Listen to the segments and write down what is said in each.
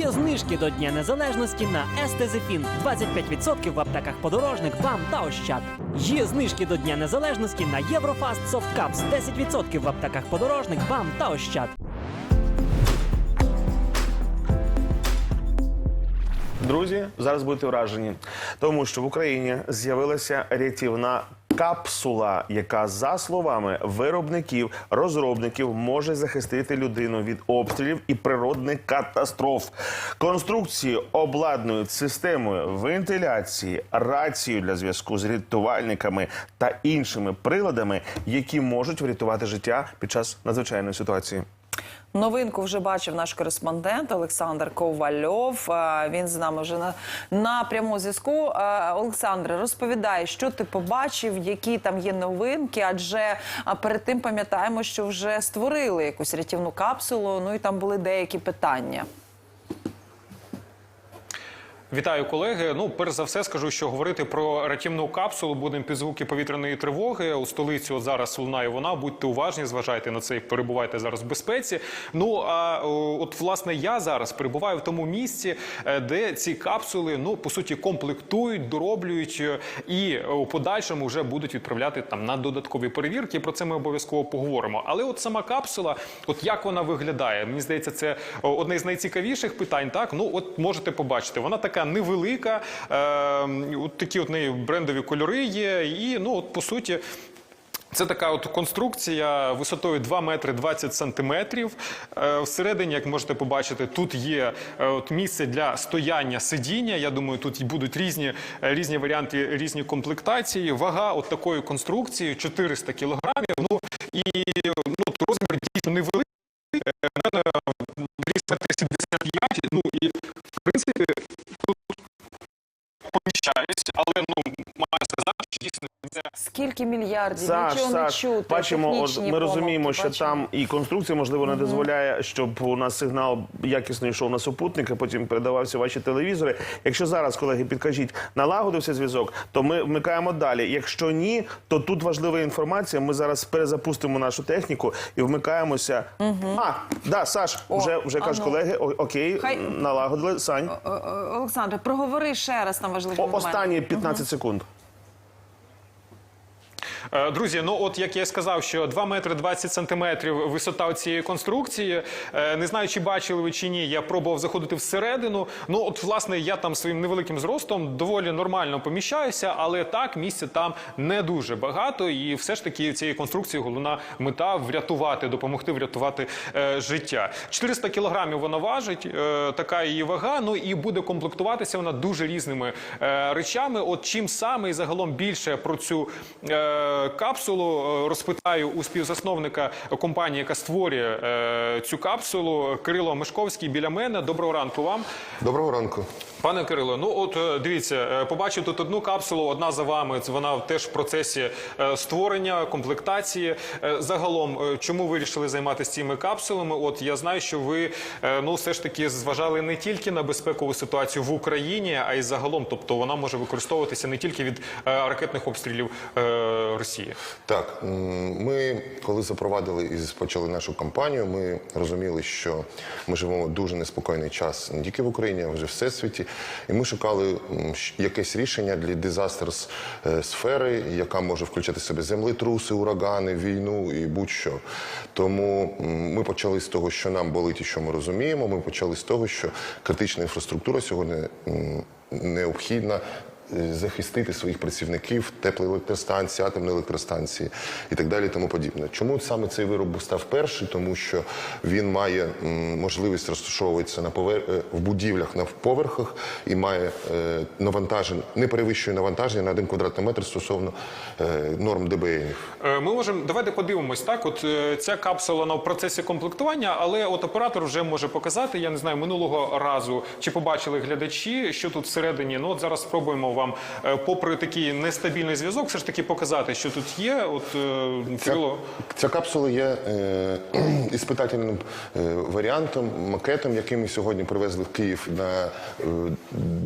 Є знижки до Дня Незалежності на Естезефін 25% в аптеках подорожник, БАМ та Ощад. Є знижки до Дня Незалежності на Єврофаст Cups 10% в аптеках подорожник, БАМ та Ощад. Друзі, зараз будете вражені, тому що в Україні з'явилася рятівна капсула, яка, за словами виробників, розробників, може захистити людину від обстрілів і природних катастроф. Конструкції обладнують системою вентиляції, рацією для зв'язку з рятувальниками та іншими приладами, які можуть врятувати життя під час надзвичайної ситуації. Новинку вже бачив наш кореспондент Олександр Ковальов. Він з нами вже на, на прямому зв'язку. Олександр, розповідай, що ти побачив, які там є новинки, адже перед тим пам'ятаємо, що вже створили якусь рятівну капсулу. Ну і там були деякі питання. Вітаю, колеги. Ну, перш за все, скажу, що говорити про рятівну капсулу будемо під звуки повітряної тривоги. У столиці от зараз лунає вона. Будьте уважні, зважайте на це і перебувайте зараз в безпеці. Ну а от власне я зараз перебуваю в тому місці, е, де ці капсули ну по суті комплектують, дороблюють е, і е, у подальшому вже будуть відправляти там на додаткові перевірки. Про це ми обов'язково поговоримо. Але от сама капсула, от як вона виглядає, мені здається, це одне з найцікавіших питань. Так, ну от можете побачити, вона така невелика, е, от такі от неї брендові кольори є, і ну от по суті. Це така от конструкція висотою 2 метри 20 сантиметрів. Е, Всередині, як можете побачити, тут є е, от місце для стояння сидіння. Я думаю, тут будуть різні, е, різні варіанти, різні комплектації. Вага от такої конструкції 400 кілограмів. Ну і ну, розмір дійсно невеликий. Е, мене ріст 75, ну і в принципі поміщаюсь, але дійсно Скільки мільярдів Саш, нічого Саш, не чути. бачимо, от ми розуміємо, що бачимо. там і конструкція, можливо, не дозволяє, щоб у нас сигнал якісно йшов на супутник, а потім передавався ваші телевізори. Якщо зараз, колеги, підкажіть, налагодився зв'язок, то ми вмикаємо далі. Якщо ні, то тут важлива інформація. Ми зараз перезапустимо нашу техніку і вмикаємося. А, да, Саш, О, вже вже кажуть ну. колеги. О, окей, Хай- налагодили. Сань, О, о, Олександре, проговори ще раз там важливий О, момент. останні 15 секунд. Е, Друзі, ну от як я сказав, що 2 метри 20 сантиметрів висота цієї конструкції. Е, Не знаю, чи бачили ви чи ні. Я пробував заходити всередину. Ну, от, власне, я там своїм невеликим зростом доволі нормально поміщаюся, але так місця там не дуже багато. І все ж таки цієї конструкції головна мета врятувати, допомогти врятувати е, життя. 400 кілограмів вона важить, е, така її вага. Ну і буде комплектуватися вона дуже різними е, речами. От чим саме і загалом більше про цю е, капсулу е, розпитаю у співзасновника компанії, яка створює е, цю капсулу, Кирило Мешковський біля мене. Доброго ранку вам. Доброго ранку. Пане Кирило, ну от е, дивіться, побачив тут одну капсулу, одна за вами. Вона теж в процесі створення, комплектації. Загалом, чому ви вирішили займатися цими капсулами? От я знаю, що ви ну все ж таки зважали не тільки на безпекову ситуацію в Україні, а й загалом. Тобто вона може використовуватися не тільки від ракетних обстрілів е, Росії. Так, ми коли запровадили і почали нашу кампанію, ми розуміли, що ми живемо дуже неспокійний час не тільки в Україні, а вже в всесвіті. І ми шукали якесь рішення для дизастерс е, яка може включати в себе землетруси, урагани, війну і будь-що. Тому ми почали з того, що нам болить і що ми розуміємо. Ми почали з того, що критична інфраструктура сьогодні необхідна захистити своїх працівників, теплоелектростанції, атомної електростанції і так далі, тому подібне. Чому саме цей вироб став перший? Тому що він має можливість розташовуватися на повер... е, в будівлях на поверхах і має е, навантаження, не перевищує навантаження на один квадратний метр стосовно е, норм ДБНів. Е, Ми можемо давайте подивимось. Так, от е, ця капсула в процесі комплектування, але от оператор вже може показати. Я не знаю минулого разу, чи побачили глядачі, що тут всередині. Ну от зараз спробуємо вам, е, попри такий нестабільний зв'язок, все ж таки показати, що тут є. От е, Кирило, Ця капсула є е, іспитательним е, варіантом, макетом, який ми сьогодні привезли в Київ на е,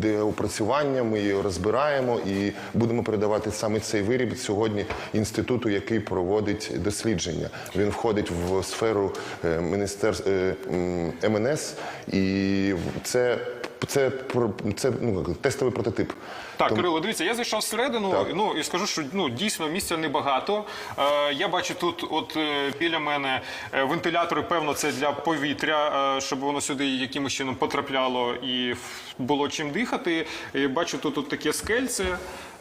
деопрацювання. Ми її розбираємо і будемо передавати саме цей виріб сьогодні інституту, який проводить дослідження. Він входить в сферу е, міністерств е, МНС, і це, це, це ну, тестовий прототип. Так, Тому- Кирило, дивіться, я зайшов всередину, Так. ну і скажу, що ну дійсно місця небагато. Е, я бачу тут, от е, біля мене е, вентилятори, певно, це для повітря, е, щоб воно сюди якимось чином потрапляло і було чим дихати. Е, бачу тут от таке скельце.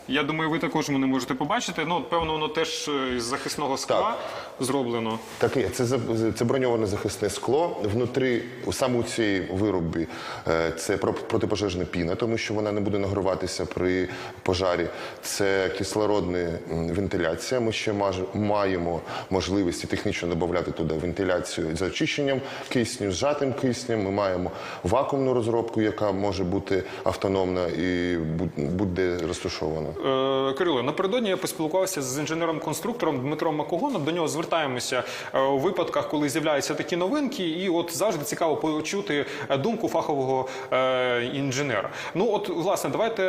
Я думаю, ви також мене можете побачити. Ну, певно, воно теж е, з захисного скла Так. зроблено. Так, і є. це, за- це броньоване захисне скло. Внутрі, саме у цій виробі, е, це про- протипожежна піна, тому що вона не буде нагріватися при пожарі. Це кислородна м, вентиляція. Ми ще маж- маємо можливість технічно додати туди вентиляцію з очищенням кисню, зжатим киснем. Ми маємо вакуумну розробку, яка може бути автономна і бу- буде розташована. Е, Кирило, напередодні я поспілкувався з інженером-конструктором Дмитром Макогоном. До нього звертаємося е, у випадках, коли з'являються такі новинки, і от завжди цікаво почути думку фахового е, інженера. Ну от власне, давайте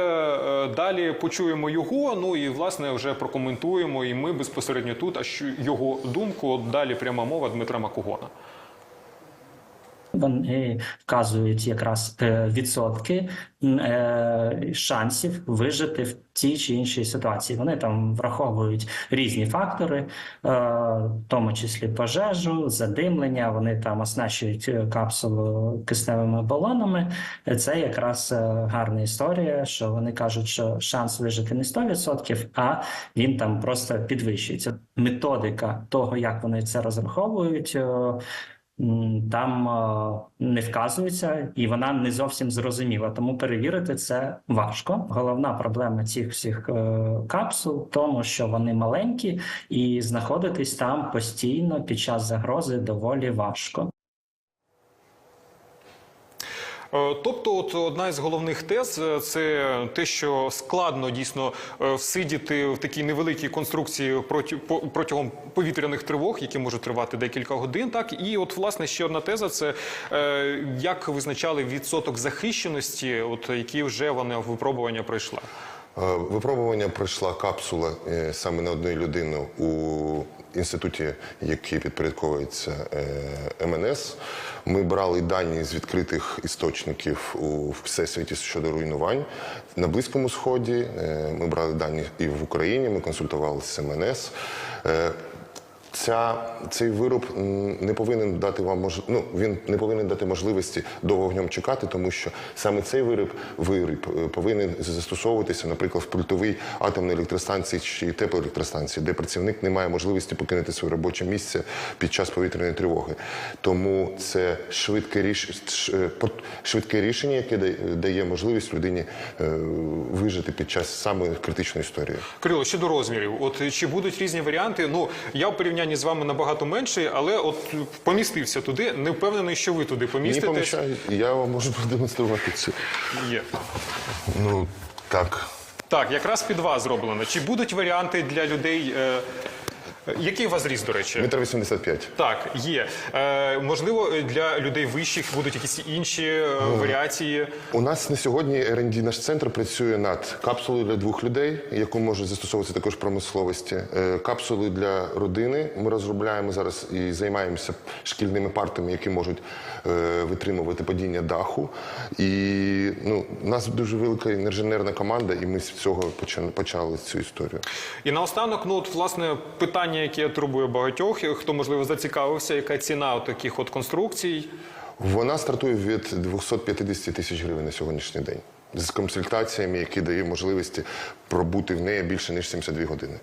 далі почуємо його. Ну і власне вже прокоментуємо. І ми безпосередньо тут. А що його думку? От далі пряма мова Дмитра Макогона. Вони вказують якраз е, відсотки е, шансів вижити в тій чи іншій ситуації. Вони там враховують різні фактори, е, в тому числі пожежу, задимлення. Вони там оснащують капсулу кисневими балонами. Це якраз гарна історія, що вони кажуть, що шанс вижити не 100%, а він там просто підвищується. Методика того, як вони це розраховують. Там не вказується, і вона не зовсім зрозуміла. Тому перевірити це важко. Головна проблема цих всіх е, капсул в тому, що вони маленькі, і знаходитись там постійно під час загрози доволі важко. Е, Тобто, от одна із головних тез е, це те, що складно дійсно е, всидіти в такій невеликій конструкції протягом повітряних тривог, які можуть тривати декілька годин. Так і от власне ще одна теза: це е, як визначали відсоток захищеності, от які вже вона випробування пройшла. Е, Випробування пройшла капсула е, саме на одну людину у інституті, який підпорядковується е, МНС. Ми брали дані з відкритих істочників у всесвіті щодо руйнувань на Близькому Сході. Е, Ми брали дані і в Україні. Ми консультувалися з МНС. Ця, цей вироб не повинен дати вам мож... ну, він не повинен дати можливості довго в ньому чекати, тому що саме цей виріб, виріб е, повинен застосовуватися, наприклад, в пультовій атомній електростанції чи теплоелектростанції, де працівник не має можливості покинути своє робоче місце під час повітряної тривоги. Тому це швидке, ріш... ш- пот- швидке рішення, яке дає- можливість людині е, вижити під час саме критичної історії. Кирило, щодо розмірів, от чи будуть різні варіанти? Ну я в порівнянні з вами набагато менший, але от помістився туди. Не впевнений, що ви туди Мені поміститесь. помічають, я вам можу продемонструвати це. Є. Ну так. Так, якраз під вас зроблено. Чи будуть варіанти для людей? Е, який у вас зріст, до речі? Метр 85. Так, є. Е, можливо, для людей вищих будуть якісь інші е, варіації. У нас на сьогодні R&D наш центр працює над капсулою для двох людей, яку може застосовуватися також в промисловості. Е, Капсулою для родини. Ми розробляємо зараз і займаємося шкільними партами, які можуть е, витримувати падіння даху. І ну, у нас дуже велика інженерна команда, і ми з цього почали, почали цю історію. І наостанок, ну от власне питання, яке турбує багатьох, хто можливо зацікавився, яка ціна таких от конструкцій. Вона стартує від 250 тисяч гривень на сьогоднішній день з консультаціями, які дають можливості пробути в неї більше ніж 72 години.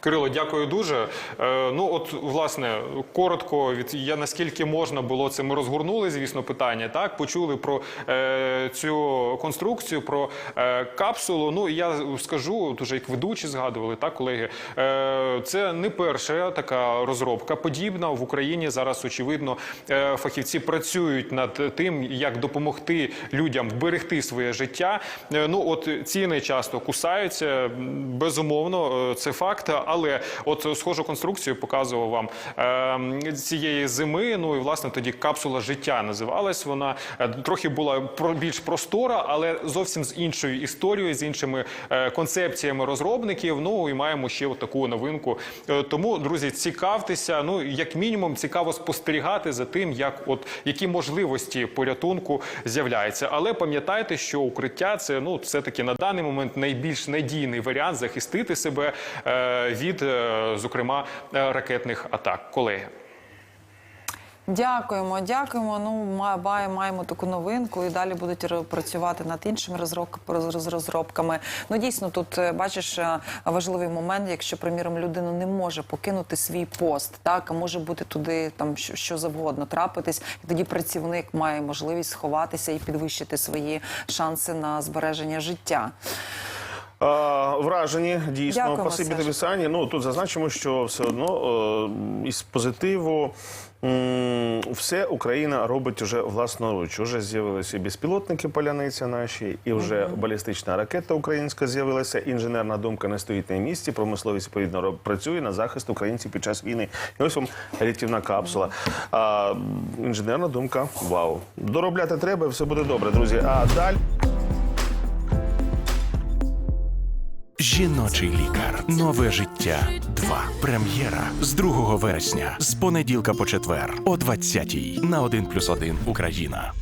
Кирило, дякую дуже. Е, ну, от, власне, коротко, від я наскільки можна було це, ми розгорнули, звісно, питання. Так, почули про е, цю конструкцію, про е, капсулу. Ну, я скажу, от уже як ведучі згадували, так, колеги, е, це не перша така розробка. Подібна в Україні зараз, очевидно, е, фахівці працюють над тим, як допомогти людям вберегти своє життя. Е, ну, от ціни часто кусаються, безумовно, е, це факт. Але от схожу конструкцію показував вам е, цієї зими. Ну і власне тоді капсула життя називалась. Вона е, трохи була про більш простора, але зовсім з іншою історією, з іншими е, концепціями розробників. Ну і маємо ще от таку новинку. Е, Тому, друзі, цікавтеся. Ну як мінімум, цікаво спостерігати за тим, як от які можливості порятунку з'являються. Але пам'ятайте, що укриття це ну все таки на даний момент найбільш надійний варіант захистити себе від, е, зокрема, е, ракетних атак. Колеги. Дякуємо, дякуємо. Ну, маємо таку новинку і далі будуть працювати над іншими розроб- роз- розробками. Ну, дійсно, тут е, бачиш важливий момент, якщо, приміром, людина не може покинути свій пост, так може бути туди там що завгодно трапитись, і тоді працівник має можливість сховатися і підвищити свої шанси на збереження життя. Вражені дійсно Дякуємо, Спасибі тобі, Сані. Ну тут зазначимо, що все одно е, із позитиву. Все Україна робить уже власноруч. Уже з'явилися і безпілотники поляниця наші, і вже балістична ракета українська з'явилася. Інженерна думка не стоїть на місці. Промисловість відповідно працює на захист українців під час війни. І ось вам рятівна капсула. А інженерна думка вау. Доробляти треба, і все буде добре, друзі. А далі. Жіночий лікар. Нове життя. 2. Прем'єра з 2 вересня. З понеділка по четвер о 20-й на 1+,1 Україна.